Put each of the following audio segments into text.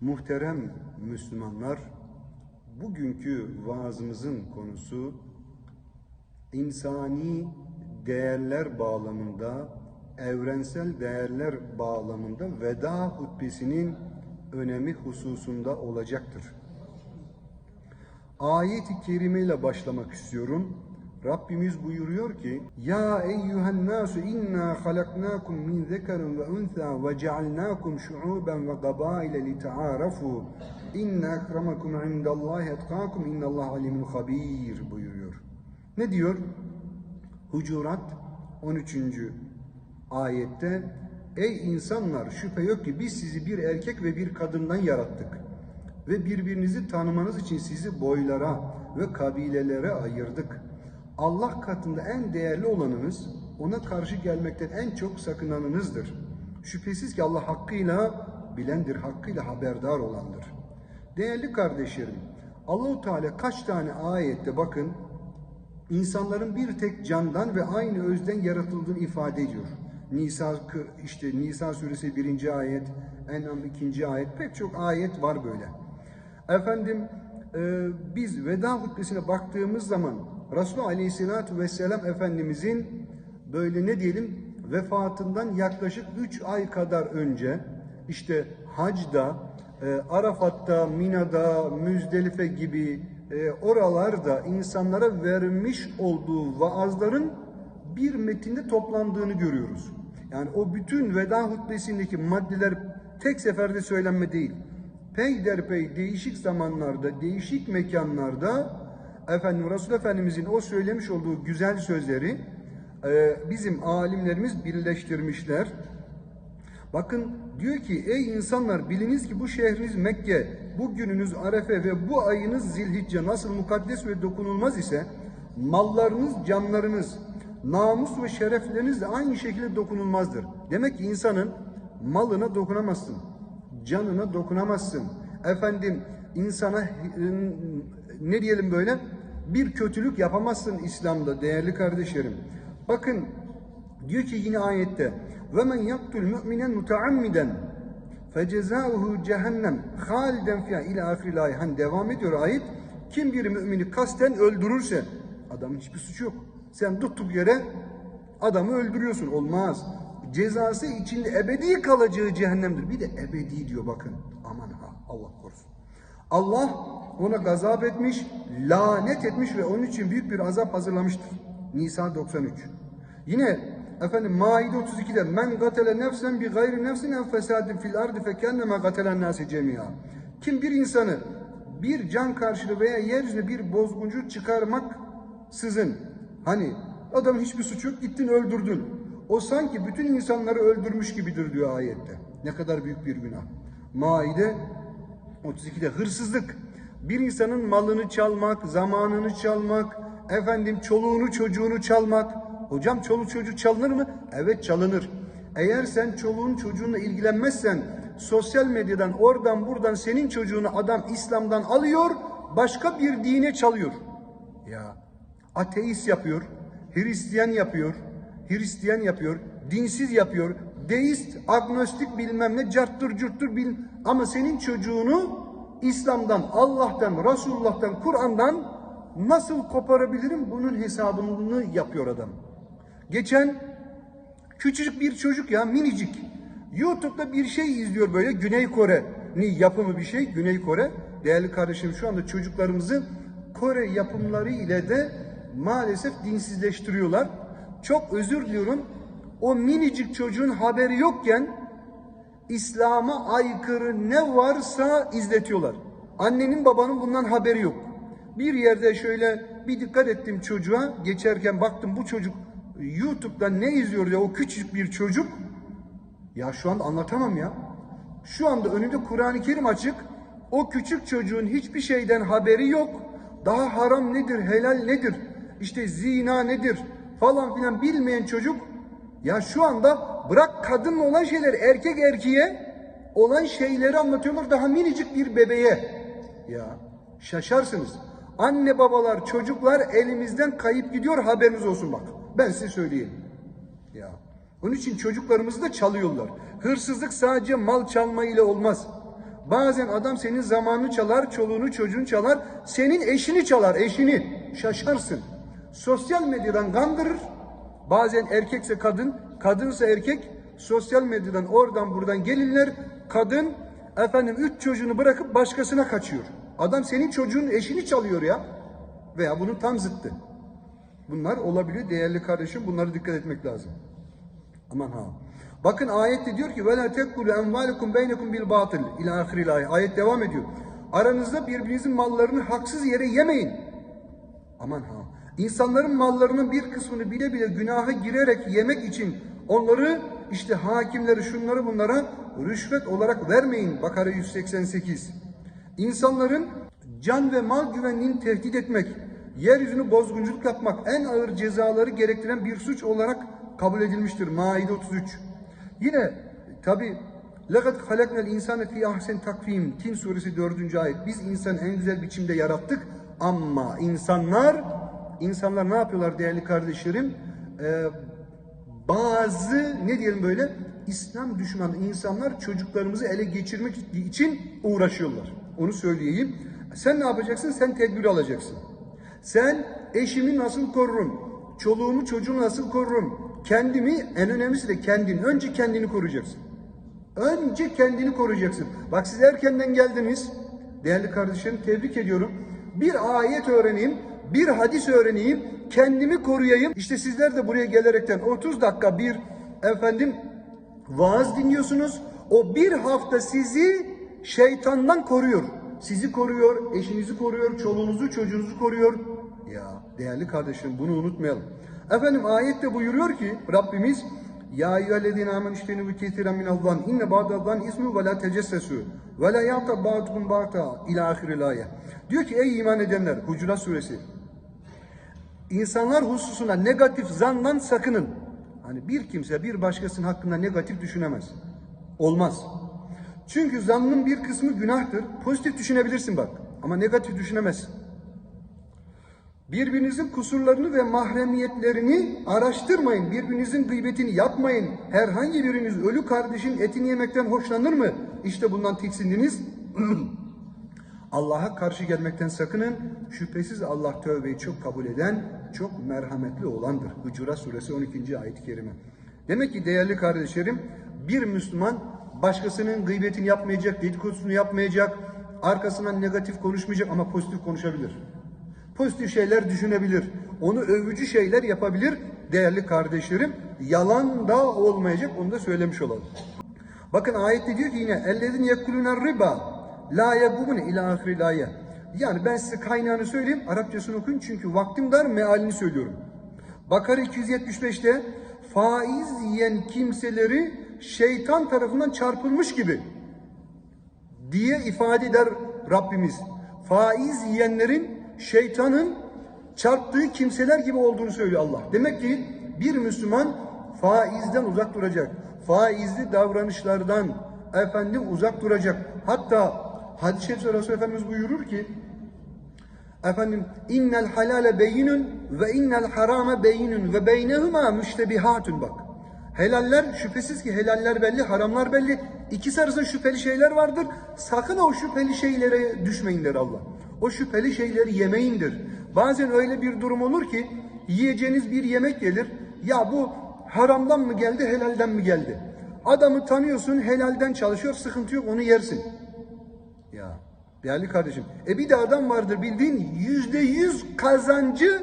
Muhterem Müslümanlar, bugünkü vaazımızın konusu insani değerler bağlamında, evrensel değerler bağlamında veda hutbesinin önemi hususunda olacaktır. Ayet-i kerime ile başlamak istiyorum. Rabbimiz buyuruyor ki Ya eyyühen nasu inna halaknakum min zekerin ve untha ve cealnakum şu'uben ve gabaile li ta'arafu inna akramakum indallahi etkakum innallaha alimun habir buyuruyor. Ne diyor? Hucurat 13. ayette Ey insanlar şüphe yok ki biz sizi bir erkek ve bir kadından yarattık ve birbirinizi tanımanız için sizi boylara ve kabilelere ayırdık. Allah katında en değerli olanınız, ona karşı gelmekten en çok sakınanınızdır. Şüphesiz ki Allah hakkıyla bilendir, hakkıyla haberdar olandır. Değerli kardeşlerim, Allahu Teala kaç tane ayette bakın insanların bir tek candan ve aynı özden yaratıldığını ifade ediyor. Nisa işte Nisa suresi birinci ayet, En'am ikinci ayet pek çok ayet var böyle. Efendim e, biz veda hutbesine baktığımız zaman Resulullah Aleyhisselatü Vesselam Efendimizin böyle ne diyelim vefatından yaklaşık 3 ay kadar önce işte hacda, e, Arafat'ta, Mina'da, Müzdelife gibi e, oralarda insanlara vermiş olduğu vaazların bir metinde toplandığını görüyoruz. Yani o bütün veda hutbesindeki maddeler tek seferde söylenme değil peyderpey değişik zamanlarda, değişik mekanlarda efendim Resul Efendimizin o söylemiş olduğu güzel sözleri e, bizim alimlerimiz birleştirmişler. Bakın diyor ki ey insanlar biliniz ki bu şehriniz Mekke, bu gününüz Arefe ve bu ayınız Zilhicce nasıl mukaddes ve dokunulmaz ise mallarınız, canlarınız, namus ve şerefleriniz de aynı şekilde dokunulmazdır. Demek ki insanın malına dokunamazsın canına dokunamazsın. Efendim insana ne diyelim böyle bir kötülük yapamazsın İslam'da değerli kardeşlerim. Bakın diyor ki yine ayette ve men yaktul mu'minen mutaammiden fecezauhu cehennem haliden fiha ila ahiril ayet. Hani devam ediyor ayet. Kim bir mümini kasten öldürürse adamın hiçbir suçu yok. Sen tuttuk yere adamı öldürüyorsun. Olmaz cezası içinde ebedi kalacağı cehennemdir. Bir de ebedi diyor bakın. Aman ha Allah korusun. Allah ona gazap etmiş, lanet etmiş ve onun için büyük bir azap hazırlamıştır. Nisa 93. Yine efendim Maide 32'de men gatele nefsen bi gayri nefsin en fesadin fil ardı fe kenneme gatelen nasi cemia. Kim bir insanı bir can karşılığı veya yeryüzüne bir bozguncu çıkarmak sizin hani adam hiçbir suçu yok gittin öldürdün. O sanki bütün insanları öldürmüş gibidir diyor ayette. Ne kadar büyük bir günah. Maide 32'de hırsızlık. Bir insanın malını çalmak, zamanını çalmak, efendim çoluğunu çocuğunu çalmak. Hocam çoluk çocuk çalınır mı? Evet çalınır. Eğer sen çoluğun çocuğunla ilgilenmezsen sosyal medyadan oradan buradan senin çocuğunu adam İslam'dan alıyor başka bir dine çalıyor. Ya ateist yapıyor, Hristiyan yapıyor, Hristiyan yapıyor, dinsiz yapıyor, deist, agnostik bilmem ne, carttır curttur bil ama senin çocuğunu İslam'dan, Allah'tan, Resulullah'tan, Kur'an'dan nasıl koparabilirim bunun hesabını yapıyor adam. Geçen küçücük bir çocuk ya minicik YouTube'da bir şey izliyor böyle Güney Kore'nin yapımı bir şey Güney Kore. Değerli kardeşim şu anda çocuklarımızı Kore yapımları ile de maalesef dinsizleştiriyorlar çok özür diliyorum. O minicik çocuğun haberi yokken İslam'a aykırı ne varsa izletiyorlar. Annenin babanın bundan haberi yok. Bir yerde şöyle bir dikkat ettim çocuğa. Geçerken baktım bu çocuk YouTube'dan ne izliyor ya o küçük bir çocuk. Ya şu anda anlatamam ya. Şu anda önünde Kur'an-ı Kerim açık. O küçük çocuğun hiçbir şeyden haberi yok. Daha haram nedir, helal nedir? İşte zina nedir? falan filan bilmeyen çocuk ya şu anda bırak kadınla olan şeyler erkek erkeğe olan şeyleri anlatıyorlar daha minicik bir bebeğe. Ya şaşarsınız. Anne babalar çocuklar elimizden kayıp gidiyor haberiniz olsun bak. Ben size söyleyeyim. Ya. Onun için çocuklarımızı da çalıyorlar. Hırsızlık sadece mal çalma ile olmaz. Bazen adam senin zamanını çalar, çoluğunu çocuğunu çalar, senin eşini çalar, eşini. Şaşarsın. Sosyal medyadan kandırır. Bazen erkekse kadın, kadınsa erkek. Sosyal medyadan oradan buradan gelirler. Kadın efendim üç çocuğunu bırakıp başkasına kaçıyor. Adam senin çocuğun eşini çalıyor ya. Veya bunun tam zıttı. Bunlar olabiliyor değerli kardeşim. Bunlara dikkat etmek lazım. Aman ha. Bakın ayette diyor ki وَلَا تَكُّلُ اَنْوَالِكُمْ بَيْنَكُمْ بِالْبَاطِلِ İlâ ahiril ayet. Ayet devam ediyor. Aranızda birbirinizin mallarını haksız yere yemeyin. Aman ha. İnsanların mallarının bir kısmını bile bile günaha girerek yemek için onları işte hakimleri şunları bunlara rüşvet olarak vermeyin. Bakara 188. İnsanların can ve mal güvenliğini tehdit etmek, yeryüzünü bozgunculuk yapmak en ağır cezaları gerektiren bir suç olarak kabul edilmiştir. Maide 33. Yine tabi لَقَدْ خَلَقْنَا الْاِنْسَانَ فِي اَحْسَنِ takvim Tin suresi 4. ayet. Biz insanı en güzel biçimde yarattık ama insanlar insanlar ne yapıyorlar değerli kardeşlerim? Ee, bazı ne diyelim böyle İslam düşmanı insanlar çocuklarımızı ele geçirmek için uğraşıyorlar. Onu söyleyeyim. Sen ne yapacaksın? Sen tedbir alacaksın. Sen eşimi nasıl korurum? Çoluğumu çocuğumu nasıl korurum? Kendimi en önemlisi de kendin. Önce kendini koruyacaksın. Önce kendini koruyacaksın. Bak siz erkenden geldiniz. Değerli kardeşlerim tebrik ediyorum. Bir ayet öğreneyim, bir hadis öğreneyim, kendimi koruyayım. İşte sizler de buraya gelerekten 30 dakika bir efendim vaaz dinliyorsunuz. O bir hafta sizi şeytandan koruyor. Sizi koruyor, eşinizi koruyor, çoluğunuzu, çocuğunuzu koruyor. Ya değerli kardeşim bunu unutmayalım. Efendim ayette buyuruyor ki Rabbimiz ya eyyühellezine amen iştenibu kesiren minallah inne ba'dallah ismu ve la tecessesu ve la ya'ta ba'dukum ba'ta ila ahiril ayet. Diyor ki ey iman edenler Hucurat suresi İnsanlar hususuna negatif zandan sakının. Hani bir kimse bir başkasının hakkında negatif düşünemez. Olmaz. Çünkü zannın bir kısmı günahtır. Pozitif düşünebilirsin bak. Ama negatif düşünemezsin. Birbirinizin kusurlarını ve mahremiyetlerini araştırmayın. Birbirinizin gıybetini yapmayın. Herhangi biriniz ölü kardeşin etini yemekten hoşlanır mı? İşte bundan tiksindiniz. Allah'a karşı gelmekten sakının. Şüphesiz Allah tövbeyi çok kabul eden, çok merhametli olandır. Hucurat suresi 12. ayet-i kerime. Demek ki değerli kardeşlerim, bir Müslüman başkasının gıybetini yapmayacak, dedikodusunu yapmayacak, arkasından negatif konuşmayacak ama pozitif konuşabilir. Pozitif şeyler düşünebilir. Onu övücü şeyler yapabilir değerli kardeşlerim. Yalan da olmayacak onu da söylemiş olalım. Bakın ayette diyor ki yine ellezine yekuluna riba la yegumune ila ahiril ayet. Yani ben size kaynağını söyleyeyim. Arapçasını okuyun çünkü vaktim dar mealini söylüyorum. Bakara 275'te faiz yiyen kimseleri şeytan tarafından çarpılmış gibi diye ifade eder Rabbimiz. Faiz yiyenlerin şeytanın çarptığı kimseler gibi olduğunu söylüyor Allah. Demek ki bir Müslüman faizden uzak duracak. Faizli davranışlardan efendim uzak duracak. Hatta hadis-i şerifte Resulü Efendimiz buyurur ki efendim innel halale beyinun ve innel harame beyinun ve beynehuma müştebihatun bak. Helaller şüphesiz ki helaller belli, haramlar belli. İkisi arasında şüpheli şeyler vardır. Sakın o şüpheli şeylere düşmeyin der Allah. O şüpheli şeyleri yemeyindir. Bazen öyle bir durum olur ki yiyeceğiniz bir yemek gelir. Ya bu haramdan mı geldi, helalden mi geldi? Adamı tanıyorsun, helalden çalışıyor, sıkıntı yok, onu yersin. Ya değerli kardeşim. E bir de adam vardır bildiğin yüzde yüz kazancı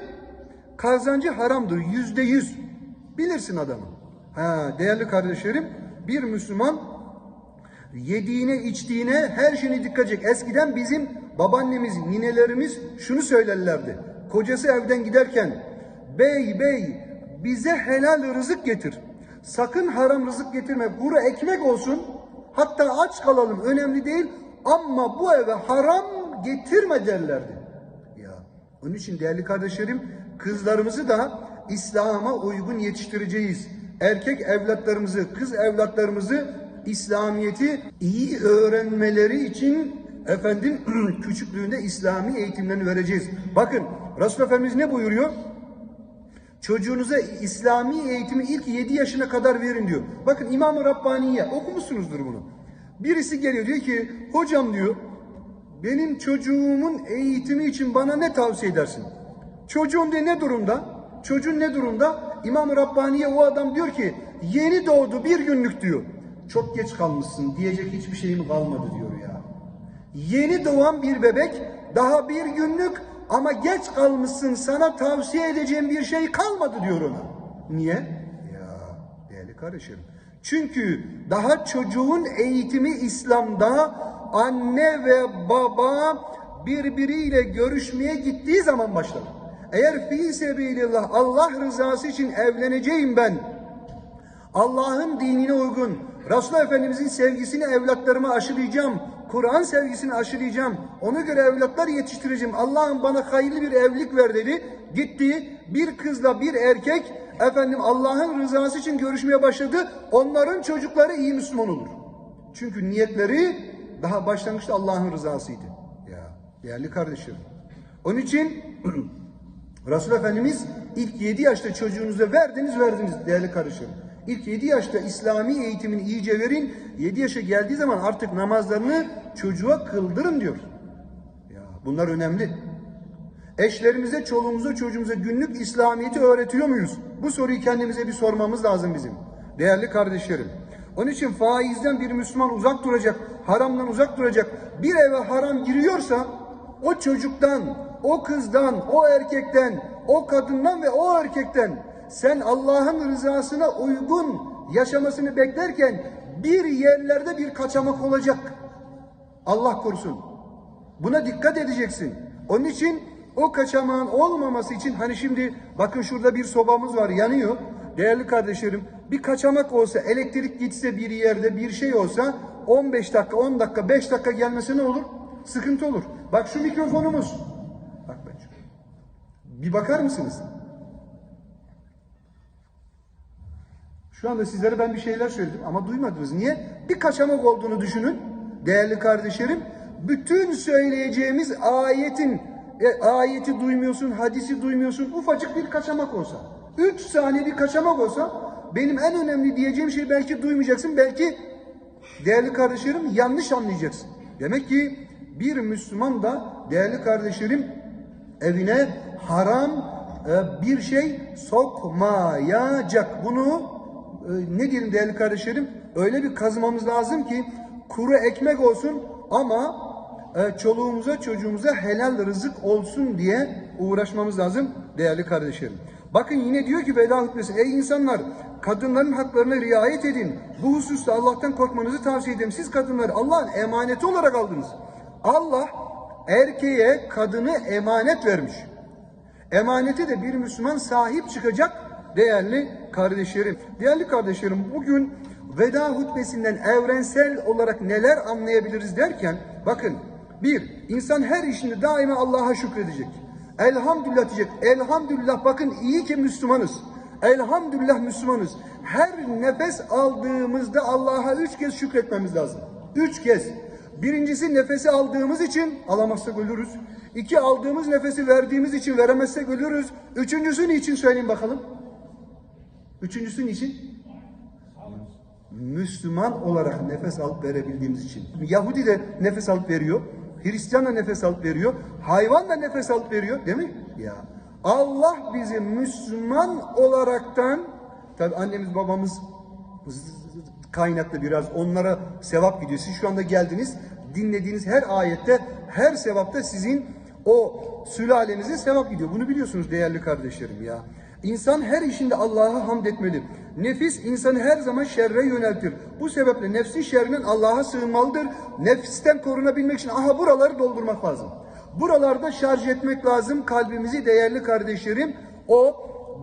kazancı haramdır. Yüzde yüz. Bilirsin adamı. Ha, değerli kardeşlerim bir Müslüman yediğine içtiğine her şeyine dikkat edecek. Eskiden bizim babaannemiz, ninelerimiz şunu söylerlerdi. Kocası evden giderken bey bey bize helal rızık getir. Sakın haram rızık getirme. Kuru ekmek olsun. Hatta aç kalalım önemli değil. Ama bu eve haram getirme derlerdi. Ya onun için değerli kardeşlerim kızlarımızı da İslam'a uygun yetiştireceğiz. Erkek evlatlarımızı, kız evlatlarımızı İslamiyeti iyi öğrenmeleri için efendim küçüklüğünde İslami eğitimlerini vereceğiz. Bakın Resul Efendimiz ne buyuruyor? Çocuğunuza İslami eğitimi ilk 7 yaşına kadar verin diyor. Bakın İmam-ı Rabbaniye okumuşsunuzdur bunu. Birisi geliyor diyor ki hocam diyor benim çocuğumun eğitimi için bana ne tavsiye edersin? Çocuğum diye ne durumda? Çocuğun ne durumda? İmam-ı Rabbani'ye o adam diyor ki yeni doğdu bir günlük diyor. Çok geç kalmışsın diyecek hiçbir şeyim kalmadı diyor ya. Yeni doğan bir bebek daha bir günlük ama geç kalmışsın sana tavsiye edeceğim bir şey kalmadı diyor ona. Niye? Ya değerli kardeşim. Çünkü daha çocuğun eğitimi İslam'da anne ve baba birbiriyle görüşmeye gittiği zaman başlar. Eğer fi sebilillah Allah rızası için evleneceğim ben. Allah'ın dinine uygun, Resulullah Efendimizin sevgisini evlatlarıma aşılayacağım. Kur'an sevgisini aşılayacağım. Ona göre evlatlar yetiştireceğim. Allah'ım bana hayırlı bir evlilik ver dedi. Gitti bir kızla bir erkek efendim Allah'ın rızası için görüşmeye başladı. Onların çocukları iyi Müslüman olur. Çünkü niyetleri daha başlangıçta Allah'ın rızasıydı. Ya değerli kardeşim. Onun için Resul Efendimiz ilk 7 yaşta çocuğunuza verdiniz verdiniz değerli kardeşim. İlk 7 yaşta İslami eğitimini iyice verin. 7 yaşa geldiği zaman artık namazlarını çocuğa kıldırın diyor. Ya bunlar önemli. Eşlerimize, çoluğumuza, çocuğumuza günlük İslamiyet'i öğretiyor muyuz? Bu soruyu kendimize bir sormamız lazım bizim. Değerli kardeşlerim. Onun için faizden bir Müslüman uzak duracak, haramdan uzak duracak. Bir eve haram giriyorsa o çocuktan, o kızdan, o erkekten, o kadından ve o erkekten sen Allah'ın rızasına uygun yaşamasını beklerken bir yerlerde bir kaçamak olacak. Allah korusun. Buna dikkat edeceksin. Onun için o kaçamağın olmaması için hani şimdi bakın şurada bir sobamız var yanıyor. Değerli kardeşlerim bir kaçamak olsa elektrik gitse bir yerde bir şey olsa 15 dakika 10 dakika 5 dakika gelmesi ne olur? Sıkıntı olur. Bak şu mikrofonumuz. Bak ben şu. Bir bakar mısınız? Şu anda sizlere ben bir şeyler söyledim ama duymadınız. Niye? Bir kaçamak olduğunu düşünün. Değerli kardeşlerim, bütün söyleyeceğimiz ayetin e, ayeti duymuyorsun, hadisi duymuyorsun. Ufacık bir kaçamak olsa. Üç saniye bir kaçamak olsa benim en önemli diyeceğim şey belki duymayacaksın. Belki değerli kardeşlerim yanlış anlayacaksın. Demek ki bir Müslüman da değerli kardeşlerim evine haram e, bir şey sokmayacak. Bunu e, ne diyelim değerli kardeşlerim? Öyle bir kazımamız lazım ki kuru ekmek olsun ama çoluğumuza çocuğumuza helal rızık olsun diye uğraşmamız lazım değerli kardeşlerim. Bakın yine diyor ki veda hutbesi ey insanlar kadınların haklarına riayet edin. Bu hususta Allah'tan korkmanızı tavsiye ederim. Siz kadınları Allah'ın emaneti olarak aldınız. Allah erkeğe kadını emanet vermiş. Emaneti de bir Müslüman sahip çıkacak değerli kardeşlerim. Değerli kardeşlerim bugün veda hutbesinden evrensel olarak neler anlayabiliriz derken bakın bir insan her işinde daima Allah'a şükredecek. Elhamdülillah diyecek. Elhamdülillah bakın iyi ki Müslümanız. Elhamdülillah Müslümanız. Her nefes aldığımızda Allah'a üç kez şükretmemiz lazım. Üç kez. Birincisi nefesi aldığımız için alamazsak ölürüz. İki aldığımız nefesi verdiğimiz için veremezsek ölürüz. Üçüncüsü niçin söyleyeyim bakalım. Üçüncüsü niçin? Müslüman olarak nefes alıp verebildiğimiz için. Yahudi de nefes alıp veriyor. Hristiyan da nefes alıp veriyor. Hayvan da nefes alıp veriyor. Değil mi? Ya. Allah bizi Müslüman olaraktan tabi annemiz babamız kaynaklı biraz onlara sevap gidiyor. Siz şu anda geldiniz dinlediğiniz her ayette her sevapta sizin o sülalenize sevap gidiyor. Bunu biliyorsunuz değerli kardeşlerim ya. İnsan her işinde Allah'a hamd etmeli. Nefis insanı her zaman şerre yöneltir. Bu sebeple nefsin şerrinden Allah'a sığınmalıdır. Nefisten korunabilmek için aha buraları doldurmak lazım. Buralarda şarj etmek lazım kalbimizi değerli kardeşlerim. O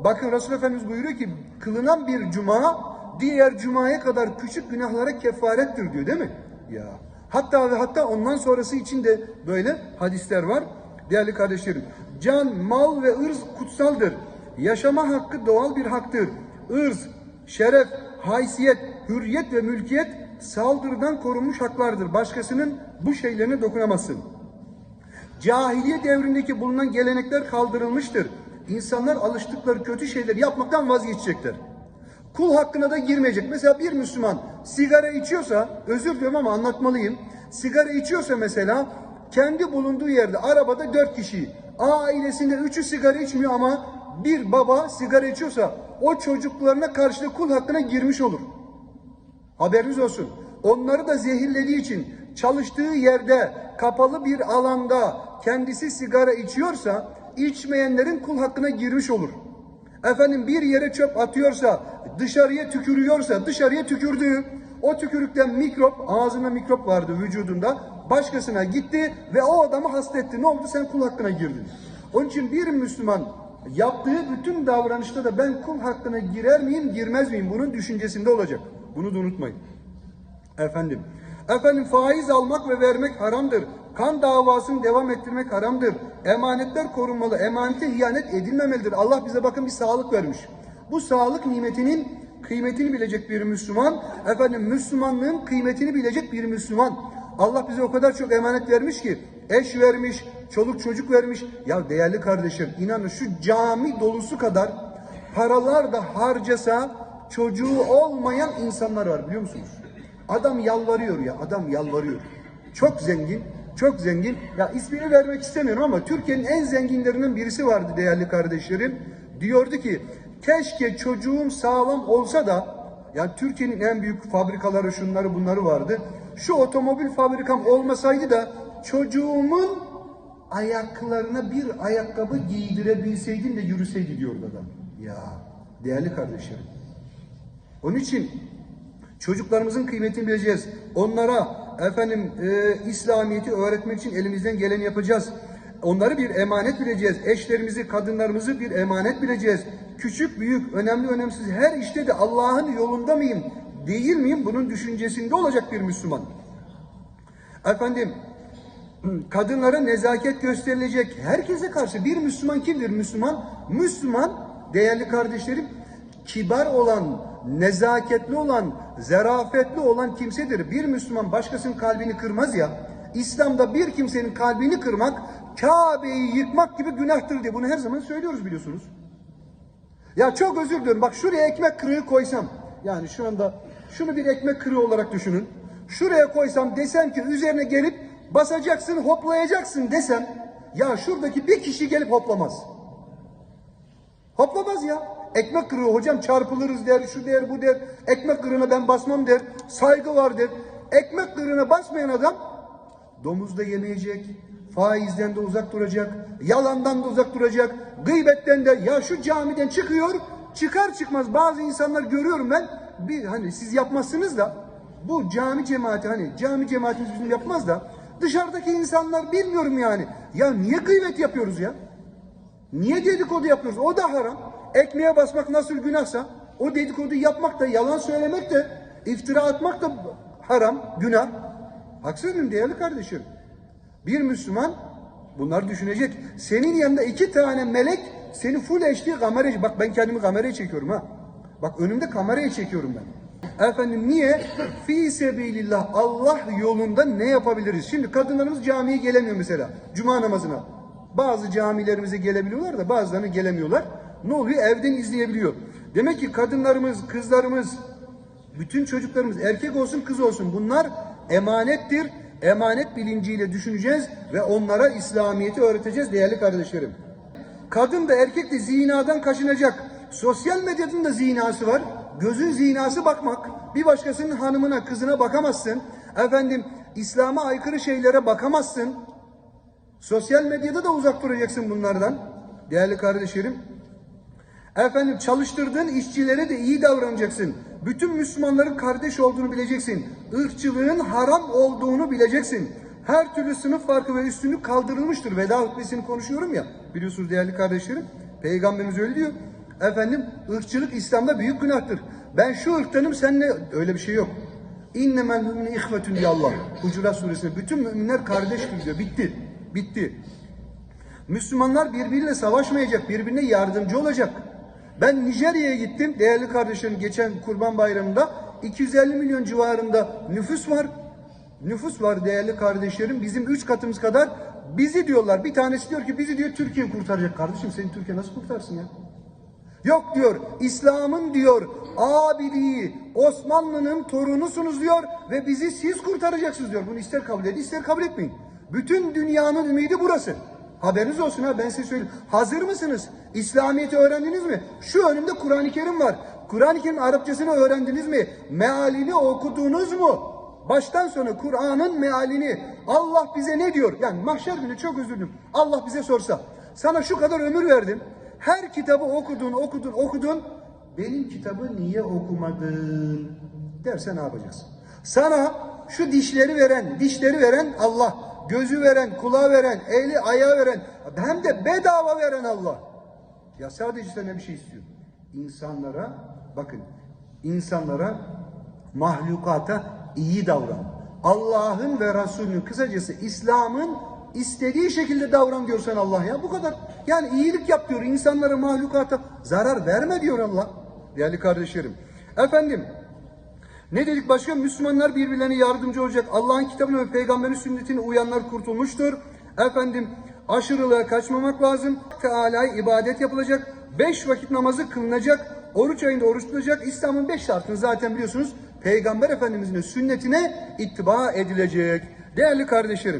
bakın Resul Efendimiz buyuruyor ki kılınan bir cuma diğer cumaya kadar küçük günahlara kefarettir diyor değil mi? Ya. Hatta ve hatta ondan sonrası için de böyle hadisler var. Değerli kardeşlerim, can, mal ve ırz kutsaldır. Yaşama hakkı doğal bir haktır. Irz, şeref, haysiyet, hürriyet ve mülkiyet saldırıdan korunmuş haklardır. Başkasının bu şeylerine dokunamazsın. Cahiliye devrindeki bulunan gelenekler kaldırılmıştır. İnsanlar alıştıkları kötü şeyleri yapmaktan vazgeçecekler. Kul hakkına da girmeyecek. Mesela bir Müslüman sigara içiyorsa, özür diliyorum ama anlatmalıyım. Sigara içiyorsa mesela kendi bulunduğu yerde arabada dört kişi, ailesinde üçü sigara içmiyor ama bir baba sigara içiyorsa o çocuklarına karşı kul hakkına girmiş olur. Haberiniz olsun. Onları da zehirlediği için çalıştığı yerde kapalı bir alanda kendisi sigara içiyorsa içmeyenlerin kul hakkına girmiş olur. Efendim bir yere çöp atıyorsa, dışarıya tükürüyorsa, dışarıya tükürdüğü o tükürükten mikrop, ağzında mikrop vardı vücudunda, başkasına gitti ve o adamı hasta etti. Ne oldu? Sen kul hakkına girdin. Onun için bir Müslüman yaptığı bütün davranışta da ben kul hakkına girer miyim, girmez miyim? Bunun düşüncesinde olacak. Bunu da unutmayın. Efendim. Efendim faiz almak ve vermek haramdır. Kan davasını devam ettirmek haramdır. Emanetler korunmalı. Emanete ihanet edilmemelidir. Allah bize bakın bir sağlık vermiş. Bu sağlık nimetinin kıymetini bilecek bir Müslüman, efendim Müslümanlığın kıymetini bilecek bir Müslüman. Allah bize o kadar çok emanet vermiş ki, eş vermiş, çoluk çocuk vermiş. Ya değerli kardeşim, inanın şu cami dolusu kadar paralar da harcasa çocuğu olmayan insanlar var biliyor musunuz? Adam yalvarıyor ya, adam yalvarıyor. Çok zengin, çok zengin. Ya ismini vermek istemiyorum ama Türkiye'nin en zenginlerinden birisi vardı değerli kardeşlerim. Diyordu ki, keşke çocuğum sağlam olsa da, yani Türkiye'nin en büyük fabrikaları şunları bunları vardı. Şu otomobil fabrikam olmasaydı da çocuğumun ayaklarına bir ayakkabı giydirebilseydim de yürüseydi diyordu adam. Ya değerli kardeşlerim. Onun için çocuklarımızın kıymetini bileceğiz. Onlara efendim e, İslamiyet'i öğretmek için elimizden geleni yapacağız. Onları bir emanet bileceğiz. Eşlerimizi, kadınlarımızı bir emanet bileceğiz. Küçük, büyük, önemli, önemsiz her işte de Allah'ın yolunda mıyım, değil miyim? Bunun düşüncesinde olacak bir Müslüman. Efendim, kadınlara nezaket gösterilecek. Herkese karşı bir Müslüman kimdir? Müslüman, Müslüman değerli kardeşlerim kibar olan, nezaketli olan, zerafetli olan kimsedir. Bir Müslüman başkasının kalbini kırmaz ya. İslam'da bir kimsenin kalbini kırmak Kabe'yi yıkmak gibi günahtır diye bunu her zaman söylüyoruz biliyorsunuz. Ya çok özür diliyorum. Bak şuraya ekmek kırığı koysam. Yani şu anda şunu bir ekmek kırığı olarak düşünün. Şuraya koysam desem ki üzerine gelip basacaksın, hoplayacaksın desem ya şuradaki bir kişi gelip hoplamaz. Hoplamaz ya. Ekmek kırığı hocam çarpılırız der, şu der, bu der. Ekmek kırığına ben basmam der. Saygı var der. Ekmek kırığına basmayan adam domuz da yemeyecek, faizden de uzak duracak, yalandan da uzak duracak, gıybetten de ya şu camiden çıkıyor, çıkar çıkmaz bazı insanlar görüyorum ben. Bir hani siz yapmazsınız da bu cami cemaati hani cami cemaatimiz bizim yapmaz da dışarıdaki insanlar bilmiyorum yani. Ya niye gıybet yapıyoruz ya? Niye dedikodu yapıyoruz? O da haram. Ekmeğe basmak nasıl günahsa o dedikodu yapmak da yalan söylemek de iftira atmak da haram, günah. Haksız mıyım değerli kardeşim? Bir Müslüman bunlar düşünecek. Senin yanında iki tane melek seni full HD kameraya bak ben kendimi kameraya çekiyorum ha. Bak önümde kameraya çekiyorum ben. Efendim niye? Fi sebilillah Allah yolunda ne yapabiliriz? Şimdi kadınlarımız camiye gelemiyor mesela. Cuma namazına. Bazı camilerimize gelebiliyorlar da bazılarına gelemiyorlar. Ne oluyor? Evden izleyebiliyor. Demek ki kadınlarımız, kızlarımız, bütün çocuklarımız erkek olsun kız olsun bunlar emanettir. Emanet bilinciyle düşüneceğiz ve onlara İslamiyet'i öğreteceğiz değerli kardeşlerim. Kadın da erkek de zinadan kaçınacak. Sosyal medyanın da zinası var. Gözün zinası bakmak. Bir başkasının hanımına, kızına bakamazsın. Efendim İslam'a aykırı şeylere bakamazsın. Sosyal medyada da uzak duracaksın bunlardan. Değerli kardeşlerim. Efendim çalıştırdığın işçilere de iyi davranacaksın. Bütün Müslümanların kardeş olduğunu bileceksin. Irkçılığın haram olduğunu bileceksin. Her türlü sınıf farkı ve üstünlük kaldırılmıştır. Veda hutbesini konuşuyorum ya. Biliyorsunuz değerli kardeşlerim. Peygamberimiz öyle diyor. Efendim ırkçılık İslam'da büyük günahtır. Ben şu ırktanım seninle öyle bir şey yok. İnnemel mümine ihvetün diye Allah. Hucurat suresinde bütün müminler kardeştir diyor. Bitti. Bitti. Müslümanlar birbiriyle savaşmayacak, birbirine yardımcı olacak. Ben Nijerya'ya gittim değerli kardeşlerim geçen Kurban Bayramı'nda 250 milyon civarında nüfus var. Nüfus var değerli kardeşlerim. Bizim üç katımız kadar bizi diyorlar. Bir tanesi diyor ki bizi diyor Türkiye kurtaracak. Kardeşim seni Türkiye nasıl kurtarsın ya? Yok diyor İslam'ın diyor abiliği Osmanlı'nın torunusunuz diyor ve bizi siz kurtaracaksınız diyor. Bunu ister kabul edin ister kabul etmeyin. Bütün dünyanın ümidi burası. Haberiniz olsun ha ben size söyleyeyim. Hazır mısınız? İslamiyet'i öğrendiniz mi? Şu önümde Kur'an-ı Kerim var. Kur'an-ı Kerim Arapçasını öğrendiniz mi? Mealini okudunuz mu? Baştan sona Kur'an'ın mealini Allah bize ne diyor? Yani mahşer günü çok üzüldüm. Allah bize sorsa sana şu kadar ömür verdim. Her kitabı okudun, okudun, okudun. Benim kitabı niye okumadın? Derse ne yapacaksın? Sana şu dişleri veren, dişleri veren Allah. Gözü veren, kulağı veren, eli ayağı veren, hem de bedava veren Allah. Ya sadece sana bir şey istiyor. İnsanlara, bakın, insanlara, mahlukata iyi davran. Allah'ın ve Resulünün, kısacası İslam'ın istediği şekilde davran diyor sen Allah ya. Bu kadar. Yani iyilik yap diyor. İnsanlara, mahlukata zarar verme diyor Allah. Değerli kardeşlerim. Efendim, ne dedik başka? Müslümanlar birbirlerine yardımcı olacak. Allah'ın kitabına ve peygamberin sünnetine uyanlar kurtulmuştur. Efendim aşırılığa kaçmamak lazım. Teala'ya ibadet yapılacak. Beş vakit namazı kılınacak. Oruç ayında oruç tutulacak. İslam'ın beş şartını zaten biliyorsunuz. Peygamber Efendimizin sünnetine ittiba edilecek. Değerli kardeşlerim.